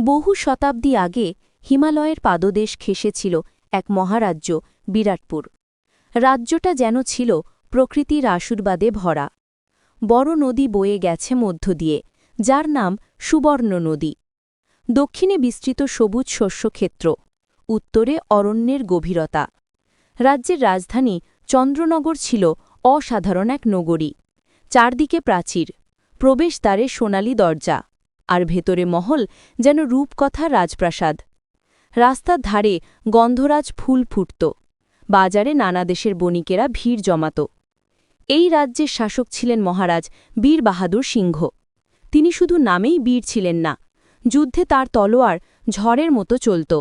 বহু শতাব্দী আগে হিমালয়ের পাদদেশ খেসেছিল এক মহারাজ্য, বিরাটপুর। রাজ্যটা যেন ছিল প্রকৃতির আশীর্বাদে ভরা। বড় নদী বয়ে গেছে মধ্য দিয়ে, যার নাম সুবর্ণ নদী। দক্ষিণে বিস্তৃত সবুজ শস্যক্ষেত্র উত্তরে অরণ্যের গভীরতা। রাজ্যের রাজধানী চন্দ্রনগর ছিল অসাধারণ এক নগরী, চারদিকে প্রাচীর, প্রবেশদ্বারে সোনালি দরজা। আর ভেতরে মহল যেন রূপকথা রাজপ্রাসাদ। রাস্তার ধারে গন্ধরাজ ফুল ফুটত। বাজারে নানা দেশের বণিকেরা ভিড় জমাত। এই রাজ্যের শাসক ছিলেন মহারাজ বীর বাহাদুর সিংহ। তিনি শুধু নামেই বীর ছিলেন না, যুদ্ধে তার তলোয়ার ঝড়ের মতো চলত।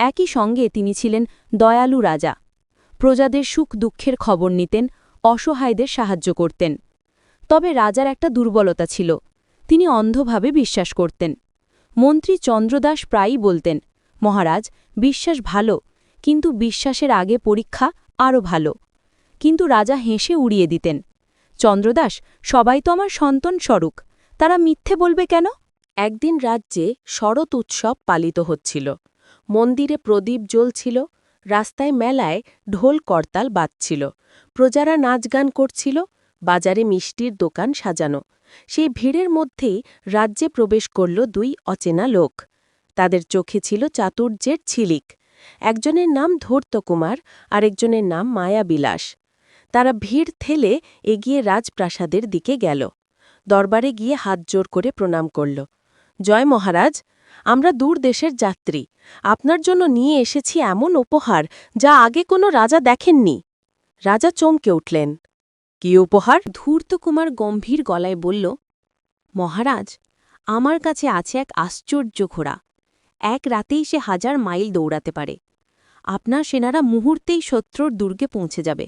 একই সঙ্গে তিনি ছিলেন দয়ালু রাজা। প্রজাদের সুখ দুঃখের খবর নিতেন, অসহায়দের সাহায্য করতেন। তবে রাজার একটা দুর্বলতা ছিল তিনি অন্ধভাবে বিশ্বাস করতেন। মন্ত্রী চন্দ্রদাস প্রায়ই বলতেন, মহারাজ, বিশ্বাস ভালো, কিন্তু বিশ্বাসের আগে পরীক্ষা আরও ভালো। কিন্তু রাজা হেসে উড়িয়ে দিতেন, চন্দ্রদাস, সবাই তো আমার সন্তান স্বরূপ, তারা মিথ্যে বলবে কেন? একদিন রাজ্যে শরৎ উৎসব পালিত হচ্ছিল। মন্দিরে প্রদীপ জ্বলছিল, রাস্তায় মেলায় ঢোল করতাল বাজছিল, প্রজারা নাচ গান করছিল বাজারে মিষ্টির দোকান সাজানো। সেই ভিড়ের মধ্যেই রাজ্যে প্রবেশ করল দুই অচেনা লোক। তাদের চোখে ছিল চাতুর্যের ছিলিক। একজনের নাম ধূর্তকুমার, আরেকজনের নাম মায়াবিলাস। তারা ভিড় ঠেলে এগিয়ে রাজপ্রাসাদের দিকে গেল। দরবারে গিয়ে হাত জোর করে প্রণাম করল। জয় মহারাজ, আমরা দূর দেশের যাত্রী। আপনার জন্য নিয়ে এসেছি এমন উপহার যা আগে কোনো রাজা দেখেননি। রাজা চমকে উঠলেন। কি উপহার? ধূর্তকুমার গম্ভীর গলায় বলল, মহারাজ, আমার কাছে আছে এক আশ্চর্য ঘোড়া। এক রাতেই সে হাজার মাইল দৌড়াতে পারে। আপনার সেনারা মুহূর্তেই শত্রুর দুর্গে পৌঁছে যাবে।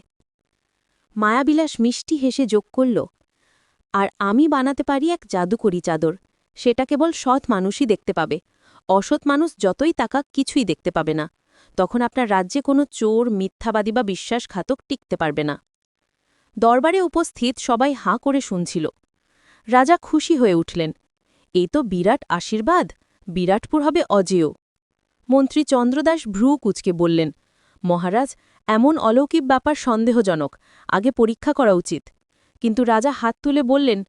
মায়াবিলাস মিষ্টি হেসে যোগ করল, আর আমি বানাতে পারি এক জাদুকরি চাদর। সেটা কেবল সৎ মানুষই দেখতে পাবে। অসৎ মানুষ যতই তাকাক কিছুই দেখতে পাবে না। তখন আপনার রাজ্যে কোনো চোর, মিথ্যাবাদী বা বিশ্বাসঘাতক টিকতে পারবে না। দরবারে উপস্থিত সবাই হাঁ করে শুনছিল। রাজা খুশি হয়ে উঠলেন। এই তো বিরাট আশীর্বাদ, বিরাটপুর হবে অজেয়। মন্ত্রী চন্দ্রদাস ভ্রু কুচকে বললেন, মহারাজ, এমন অলৌকিক ব্যাপার সন্দেহজনক, আগে পরীক্ষা করা উচিত। কিন্তু রাজা হাত তুলে বললেন,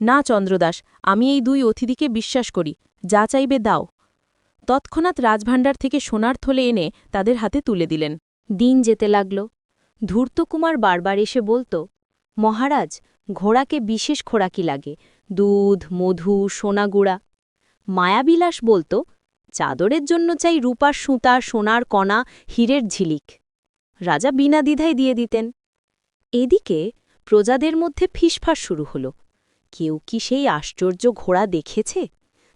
না চন্দ্রদাস, আমি এই দুই অতিথিকে বিশ্বাস করি, যা চাইবে দাও। তৎক্ষণাৎ রাজভাণ্ডার থেকে সোনার থলে এনে তাদের হাতে তুলে দিলেন। দিন যেতে লাগল ধূর্তকুমার বারবার এসে বলতো, মহারাজ, ঘোড়াকে বিশেষ খোরাকি লাগে, দুধ, মধু সোনাগুড়া মায়াবিলাস বলতো, চাদরের জন্য চাই রূপার সুতা, সোনার কণা, হীরের ঝিলিক। রাজা বিনা দ্বিধায় দিয়ে দিতেন। এদিকে প্রজাদের মধ্যে ফিসফাস শুরু হল। কেউ কি সেই আশ্চর্য ঘোড়া দেখেছে?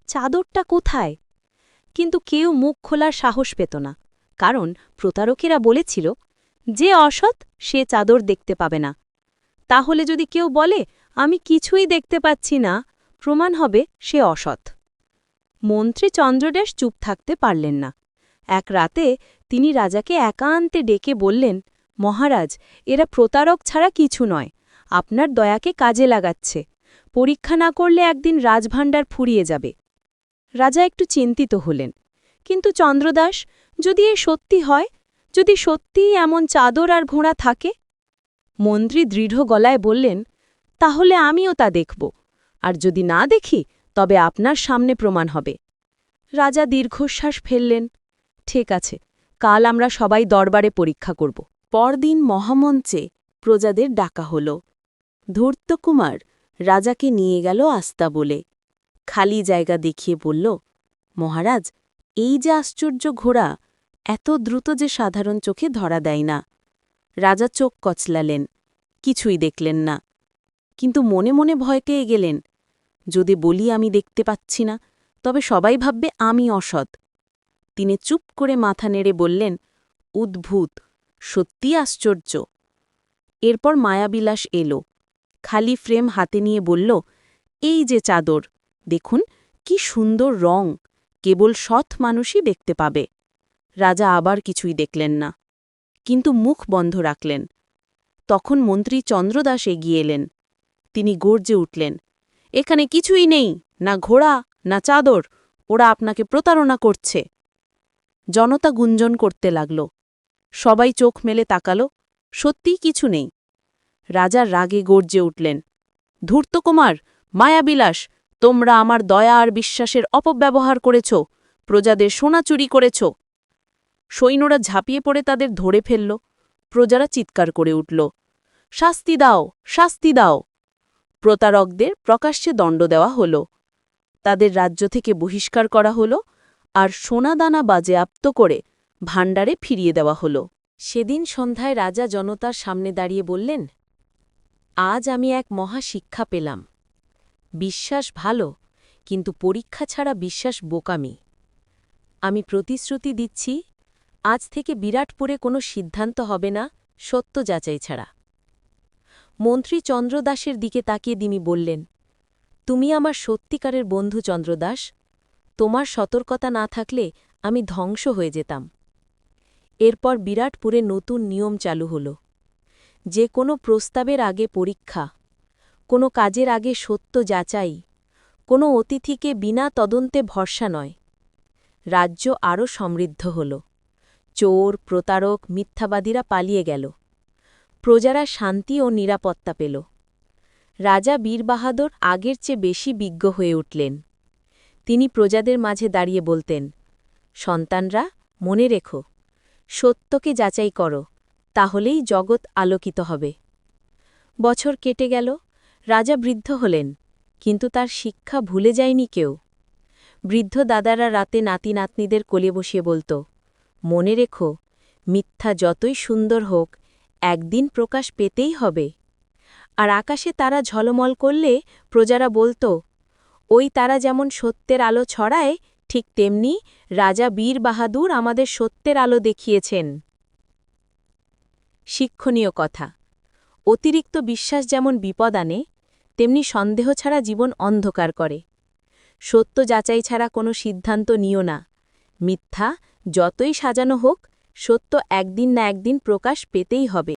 চাদরটা কোথায়? কিন্তু কেউ মুখ খোলার সাহস পেত না, কারণ প্রতারকেরা বলেছিল যে অসৎ, সে চাদর দেখতে পাবে না। তাহলে যদি কেউ বলে, আমি কিছুই দেখতে পাচ্ছি না প্রমাণ হবে সে অসৎ। মন্ত্রী চন্দ্রদেশ চুপ থাকতে পারলেন না। এক রাতে তিনি রাজাকে একান্তে ডেকে বললেন, মহারাজ, এরা প্রতারক ছাড়া কিছু নয়। আপনার দয়াকে কাজে লাগাচ্ছে। পরীক্ষা না করলে একদিন রাজভাণ্ডার ফুরিয়ে যাবে রাজা একটু চিন্তিত হলেন। কিন্তু চন্দ্রদাস, যদি এ সত্যি হয় যদি সত্যিই এমন চাদর আর ঘোড়া থাকে? মন্ত্রী দৃঢ় গলায় বললেন, তাহলে আমিও তা দেখব। আর যদি না দেখি, তবে আপনার সামনে প্রমাণ হবে। রাজা দীর্ঘশ্বাস ফেললেন। ঠিক আছে, কাল আমরা সবাই দরবারে পরীক্ষা করব। পরদিন মহামঞ্চে প্রজাদের ডাকা হল। ধূর্তকুমার রাজাকে নিয়ে গেল আস্তা বলে। খালি জায়গা দেখিয়ে বলল, মহারাজ, এই যে আশ্চর্য ঘোড়া এত দ্রুত যে সাধারণ চোখে ধরা দেয় না। রাজা চোখ কচলালেন, কিছুই দেখলেন না। কিন্তু মনে মনে ভয় পেয়ে গেলেন, যদি বলি আমি দেখতে পাচ্ছি না, তবে সবাই ভাববে আমি অসৎ। তিনি চুপ করে মাথা নেড়ে বললেন, উদ্ভূত সত্যি আশ্চর্য। এরপর মায়াবিলাস এলো, খালি ফ্রেম হাতে নিয়ে বলল, এই যে চাদর, দেখুন, কি সুন্দর রং, কেবল সৎ মানুষই দেখতে পাবে। রাজা আবার কিছুই দেখলেন না। কিন্তু মুখ বন্ধ রাখলেন। তখন মন্ত্রী চন্দ্রদাস এগিয়ে এলেন। তিনি গর্জে উঠলেন, এখানে কিছুই নেই, না ঘোড়া, না চাদর, ওরা আপনাকে প্রতারণা করছে। জনতা গুঞ্জন করতে লাগল। সবাই চোখ মেলে তাকালো, সত্যিই কিছু নেই। রাজার রাগে গর্জে উঠলেন, ধূর্তকুমার, মায়াবিলাস, তোমরা আমার দয়া আর বিশ্বাসের অপব্যবহার করেছ, প্রজাদের সোনা চুরি করেছ। সৈন্যরা ঝাঁপিয়ে পড়ে তাদের ধরে ফেলল। প্রজারা চিৎকার করে উঠল, শাস্তি দাও শাস্তি দাও! প্রতারকদের প্রকাশ্যে দণ্ড দেওয়া হল। তাদের রাজ্য থেকে বহিষ্কার করা হল আর সোনাদানা বাজেয়াপ্ত করে ভাণ্ডারে ফিরিয়ে দেওয়া হল। সেদিন সন্ধ্যায় রাজা জনতার সামনে দাঁড়িয়ে বললেন, আজ আমি এক মহা শিক্ষা পেলাম। বিশ্বাস ভালো, কিন্তু পরীক্ষা ছাড়া বিশ্বাস বোকামি। আমি প্রতিশ্রুতি দিচ্ছি আজ থেকে বিরাটপুরে কোনো সিদ্ধান্ত হবে না, সত্য যাচাই ছাড়া। মন্ত্রী চন্দ্রদাসের দিকে তাকিয়ে দিমি বললেন, তুমি আমার সত্যিকারের বন্ধু চন্দ্রদাস, তোমার সতর্কতা না থাকলে আমি ধ্বংস হয়ে যেতাম। এরপর বিরাটপুরে নতুন নিয়ম চালু হল। যে কোনো প্রস্তাবের আগে পরীক্ষা, কোনো কাজের আগে সত্য যাচাই, কোনো অতিথিকে বিনা তদন্তে ভরসা নয়। রাজ্য আরও সমৃদ্ধ হল। চোর, প্রতারক, মিথ্যাবাদীরা পালিয়ে গেল। প্রজারা শান্তি ও নিরাপত্তা পেল। রাজা বীরবাহাদুর আগের চেয়ে বেশি বিজ্ঞ হয়ে উঠলেন। তিনি প্রজাদের মাঝে দাঁড়িয়ে বলতেন, সন্তানরা, মনে রেখো, সত্যকে যাচাই করো, তাহলেই জগৎ আলোকিত হবে। বছর কেটে গেল, রাজা বৃদ্ধ হলেন, কিন্তু তার শিক্ষা ভুলে যায়নি কেউ। বৃদ্ধ দাদারা রাতে নাতি নাতনিদের কোলে বসিয়ে বলত মনে রেখো, মিথ্যা যতই সুন্দর হোক, একদিন প্রকাশ পেতেই হবে। আর আকাশে তারা ঝলমল করলে প্রজারা বলত, ওই তারা যেমন সত্যের আলো ছড়ায়, ঠিক তেমনি রাজা বীর বাহাদুর আমাদের সত্যের আলো দেখিয়েছেন। শিক্ষণীয় কথা, অতিরিক্ত বিশ্বাস যেমন বিপদ আনে, তেমনি সন্দেহ ছাড়া জীবন অন্ধকার করে। সত্য যাচাই ছাড়া কোনো সিদ্ধান্ত নিও না। মিথ্যা যতই সাজানো হোক সত্য একদিন না একদিন প্রকাশ পেতেই হবে।